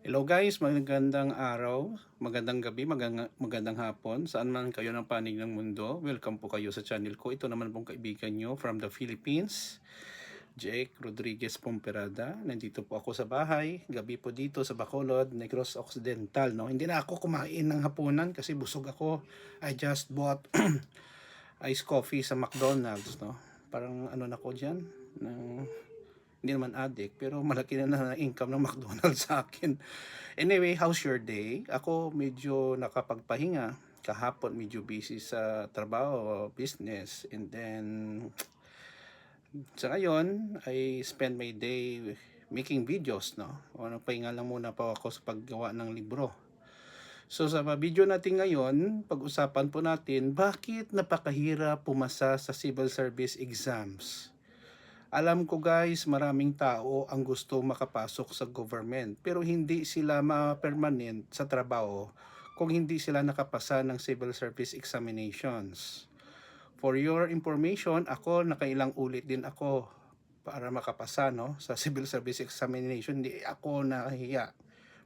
Hello guys, magandang araw, magandang gabi, magandang, magandang hapon. Saan man kayo ng panig ng mundo, welcome po kayo sa channel ko. Ito naman pong kaibigan nyo from the Philippines, Jake Rodriguez Pomperada. Nandito po ako sa bahay, gabi po dito sa Bacolod, Negros Occidental. No? Hindi na ako kumain ng hapunan kasi busog ako. I just bought iced coffee sa McDonald's. No? Parang ano na ko dyan, ng hindi naman addict, pero malaki na na income ng McDonald's sa akin. Anyway, how's your day? Ako medyo nakapagpahinga. Kahapon medyo busy sa trabaho, business, and then sa ngayon, I spend my day making videos, no? O nagpahinga lang muna pa ako sa paggawa ng libro. So sa video natin ngayon, pag-usapan po natin bakit napakahirap pumasa sa civil service exams. Alam ko guys, maraming tao ang gusto makapasok sa government pero hindi sila ma-permanent sa trabaho kung hindi sila nakapasa ng civil service examinations. For your information, ako nakailang ulit din ako para makapasa no sa civil service examination. Hindi ako nahiya.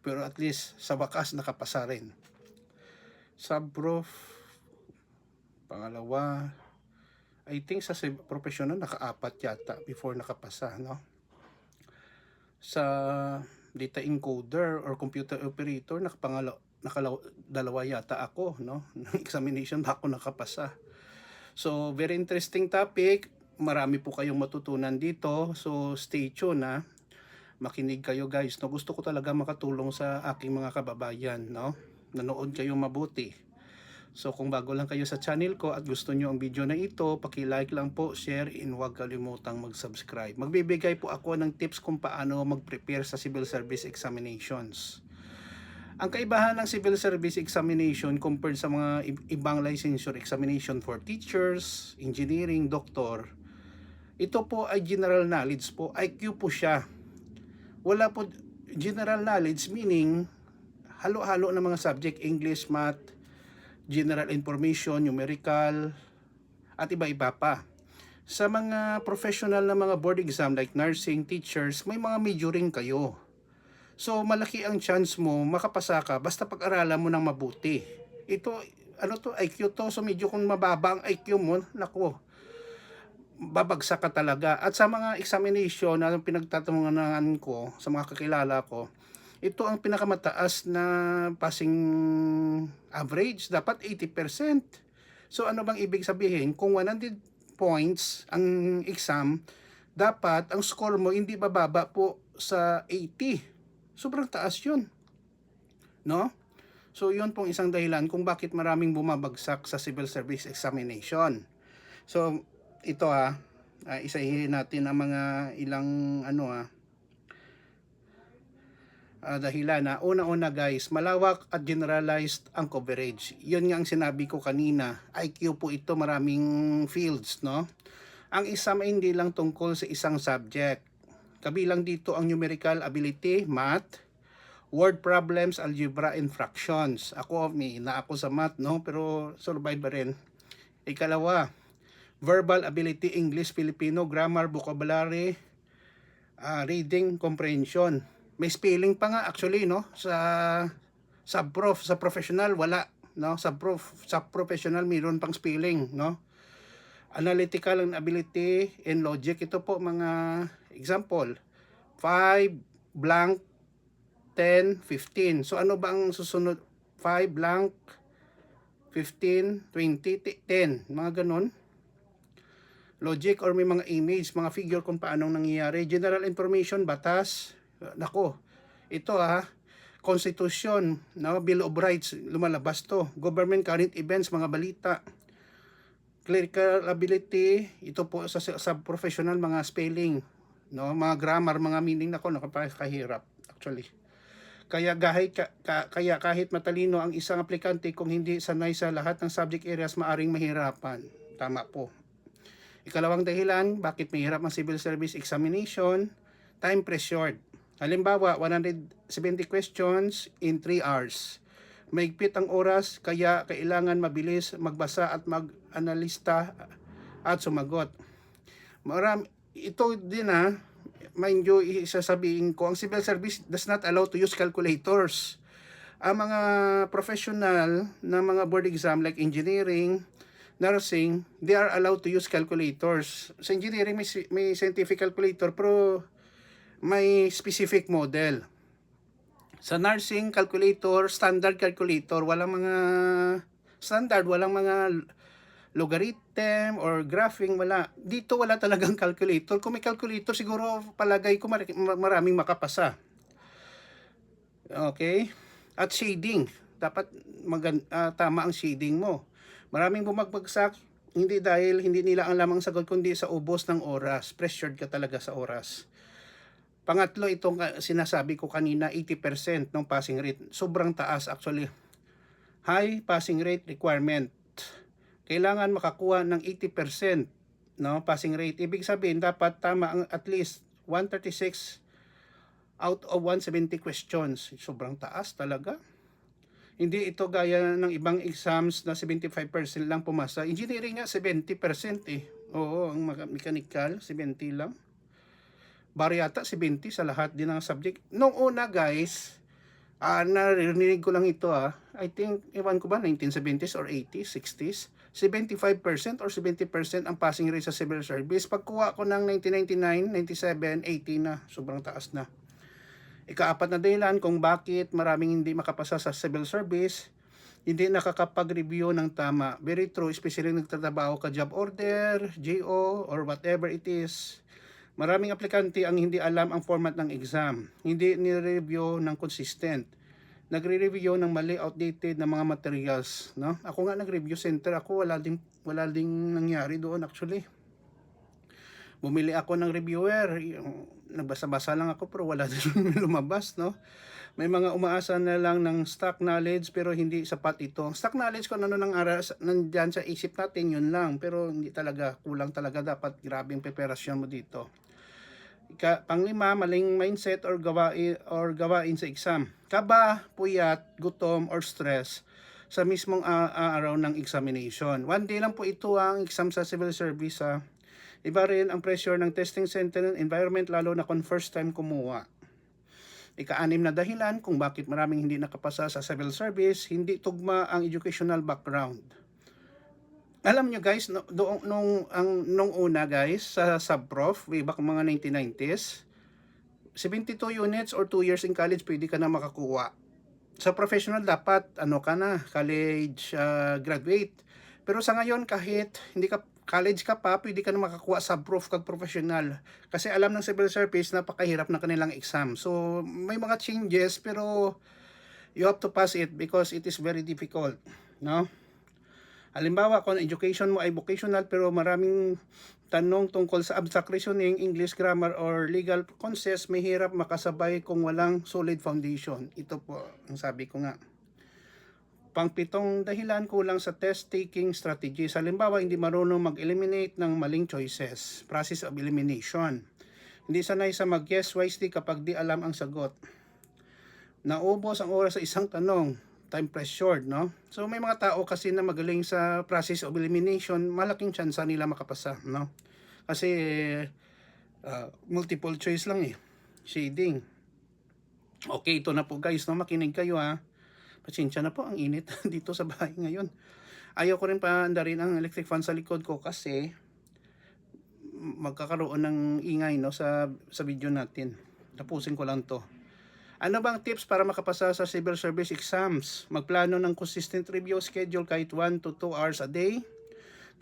Pero at least sa wakas nakapasa rin. Subprof pangalawa I think sa professional nakaapat yata before nakapasa, no? Sa data encoder or computer operator nakapangalo nakalaw, dalawa yata ako, no? Ng examination ako nakapasa. So, very interesting topic. Marami po kayong matutunan dito. So, stay tuned na. Makinig kayo guys. No, gusto ko talaga makatulong sa aking mga kababayan, no? Nanood kayo mabuti. So kung bago lang kayo sa channel ko at gusto nyo ang video na ito, paki-like lang po, share, and huwag kalimutang mag-subscribe. Magbibigay po ako ng tips kung paano mag-prepare sa civil service examinations. Ang kaibahan ng civil service examination compared sa mga ib- ibang licensure examination for teachers, engineering, doctor, ito po ay general knowledge po, IQ po siya. Wala po general knowledge meaning halo-halo ng mga subject, English, math, general information, numerical, at iba-iba pa. Sa mga professional na mga board exam like nursing, teachers, may mga majoring kayo. So, malaki ang chance mo makapasa ka basta pag-aralan mo ng mabuti. Ito, ano to, IQ to. So, medyo kung mababa ang IQ mo, nako, babagsak ka talaga. At sa mga examination na pinagtatanungan ko, sa mga kakilala ko, ito ang pinakamataas na passing average. Dapat 80%. So ano bang ibig sabihin? Kung 100 points ang exam, dapat ang score mo hindi bababa po sa 80. Sobrang taas yun. No? So yun pong isang dahilan kung bakit maraming bumabagsak sa civil service examination. So ito ha, uh, isahin natin ang mga ilang ano ah, uh, dahilan na una-una guys, malawak at generalized ang coverage. Yun nga ang sinabi ko kanina, IQ po ito maraming fields, no? Ang exam ay hindi lang tungkol sa isang subject. Kabilang dito ang numerical ability, math, word problems, algebra, and fractions. Ako, may na ako sa math, no? Pero survive ba rin? Ikalawa, verbal ability, English, Filipino, grammar, vocabulary, uh, reading, comprehension may spelling pa nga actually no? Sa sa prof sa professional wala no? Sa prof sa professional mayroon pang spelling no? Analytical and ability and logic. Ito po mga example 5 blank 10 15 so ano ba ang susunod? 5 blank 15 20 10 mga ganon logic or may mga image mga figure kung paano nangyayari. General information batas Nako, ito ha, Constitution, no, Bill of Rights, lumalabas to. Government current events, mga balita. Clerical ability, ito po sa, sa professional mga spelling, no, mga grammar, mga meaning nako, nakapakahirap actually. Kaya kahit ka, ka, kaya kahit matalino ang isang aplikante kung hindi sanay sa lahat ng subject areas maaring mahirapan. Tama po. Ikalawang dahilan, bakit mahirap ang civil service examination? Time pressured. Halimbawa, 170 questions in 3 hours. Maigpit ang oras, kaya kailangan mabilis magbasa at mag-analista at sumagot. Maram, ito din ha, mind you, isasabihin ko, ang civil service does not allow to use calculators. Ang mga professional na mga board exam like engineering, nursing, they are allowed to use calculators. Sa engineering, may, may scientific calculator, pero may specific model. Sa nursing calculator, standard calculator, walang mga standard, walang mga logarithm or graphing, wala. Dito wala talagang calculator. Kung may calculator, siguro palagay ko mar- maraming makapasa. Okay? At shading. Dapat magan- ah, tama ang shading mo. Maraming bumagbagsak, hindi dahil hindi nila ang lamang sagot, kundi sa ubos ng oras. Pressured ka talaga sa oras. Pangatlo, itong ka- sinasabi ko kanina, 80% ng passing rate. Sobrang taas actually. High passing rate requirement. Kailangan makakuha ng 80% no, passing rate. Ibig sabihin, dapat tama ang at least 136 out of 170 questions. Sobrang taas talaga. Hindi ito gaya ng ibang exams na 75% lang pumasa. Engineering nga 70% eh. Oo, ang mechanical 70 lang. Bari yata 70 sa lahat din ng subject. Nung una guys, ah narinig ko lang ito ah. I think, ewan ko ba, 1970s or 80s, 60s. 75% or 70% ang passing rate sa civil service. Pagkuha ko ng 1999, 97, 80 na. Sobrang taas na. Ikaapat na dahilan kung bakit maraming hindi makapasa sa civil service, hindi nakakapag-review ng tama. Very true, especially nagtatrabaho ka job order, JO, or whatever it is. Maraming aplikante ang hindi alam ang format ng exam. Hindi ni-review ng consistent. Nagre-review ng mali outdated na mga materials, no? Ako nga nag-review center, ako wala ding wala ding nangyari doon actually. Bumili ako ng reviewer, nagbasa-basa lang ako pero wala din lumabas, no? May mga umaasa na lang ng stock knowledge pero hindi sapat ito. Stock knowledge ko ano nang aras nandiyan sa isip natin yun lang pero hindi talaga kulang talaga dapat grabing preparasyon mo dito. Ika, panglima, maling mindset or gawain or gawain sa exam. Kaba, puyat, gutom or stress sa mismong ah, araw ng examination. One day lang po ito ang exam sa civil service ha. Iba rin ang pressure ng testing center and environment lalo na kung first time kumuha. Ika-anim na dahilan kung bakit maraming hindi nakapasa sa civil service, hindi tugma ang educational background. Alam nyo guys, no, doong, nung, ang, nung una guys, sa subprof, way back mga 1990s, 72 units or 2 years in college, pwede ka na makakuha. Sa professional, dapat, ano ka na, college ah, graduate. Pero sa ngayon, kahit hindi ka college ka pa, pwede ka na makakuha sa proof kag professional. Kasi alam ng civil service, napakahirap na kanilang exam. So, may mga changes, pero you have to pass it because it is very difficult. No? Halimbawa, kung education mo ay vocational, pero maraming tanong tungkol sa abstract reasoning, English grammar, or legal concepts, may hirap makasabay kung walang solid foundation. Ito po, ang sabi ko nga. Pangpitong dahilan kulang sa test-taking strategies. Halimbawa, hindi marunong mag-eliminate ng maling choices. Process of elimination. Hindi sanay sa mag-guess wisely kapag di alam ang sagot. Naubos ang oras sa isang tanong. Time pressured, no? So, may mga tao kasi na magaling sa process of elimination, malaking chance nila makapasa, no? Kasi, uh, multiple choice lang eh. Shading. Okay, ito na po guys, no? Makinig kayo ha. Pasensya na po, ang init dito sa bahay ngayon. Ayaw ko rin pa andarin ang electric fan sa likod ko kasi magkakaroon ng ingay no sa sa video natin. Tapusin ko lang to. Ano bang tips para makapasa sa civil service exams? Magplano ng consistent review schedule kahit 1 to 2 hours a day.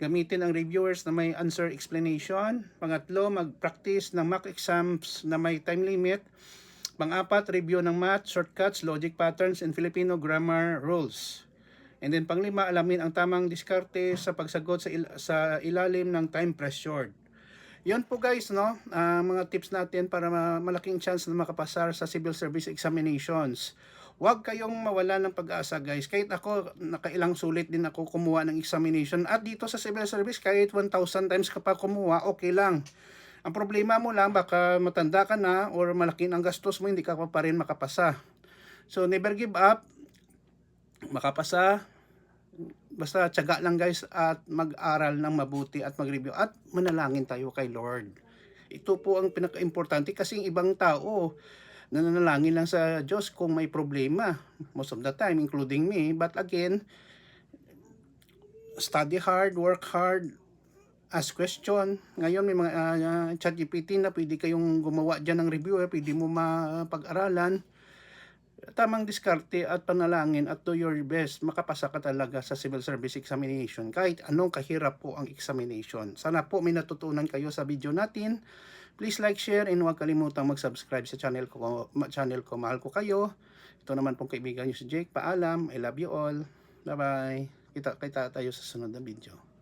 Gamitin ang reviewers na may answer explanation. Pangatlo, mag-practice ng mock exams na may time limit. Pang-apat, review ng math, shortcuts, logic patterns, and Filipino grammar rules. And then panglima, alamin ang tamang diskarte sa pagsagot sa, il- sa ilalim ng time pressured. Yon po guys, no? Ah, mga tips natin para ma- malaking chance na makapasar sa civil service examinations. Huwag kayong mawala ng pag-asa guys. Kahit ako, nakailang sulit din ako kumuha ng examination. At dito sa civil service, kahit 1,000 times ka pa kumuha, okay lang. Ang problema mo lang, baka matanda ka na or malaki ang gastos mo, hindi ka pa, pa rin makapasa. So, never give up. Makapasa. Basta tiyaga lang guys at mag-aral ng mabuti at mag-review at manalangin tayo kay Lord. Ito po ang pinaka-importante kasi ibang tao, nananalangin lang sa Diyos kung may problema. Most of the time, including me. But again, study hard, work hard, ask question. Ngayon may mga uh, chat GPT na pwede kayong gumawa dyan ng reviewer, pwede mo mapag-aralan. Tamang diskarte at panalangin at do your best, makapasa ka talaga sa civil service examination. Kahit anong kahirap po ang examination. Sana po may natutunan kayo sa video natin. Please like, share, and huwag kalimutang mag-subscribe sa channel ko. Channel ko, mahal ko kayo. Ito naman pong kaibigan nyo si Jake. Paalam. I love you all. Bye-bye. Kita, kita tayo sa sunod na video.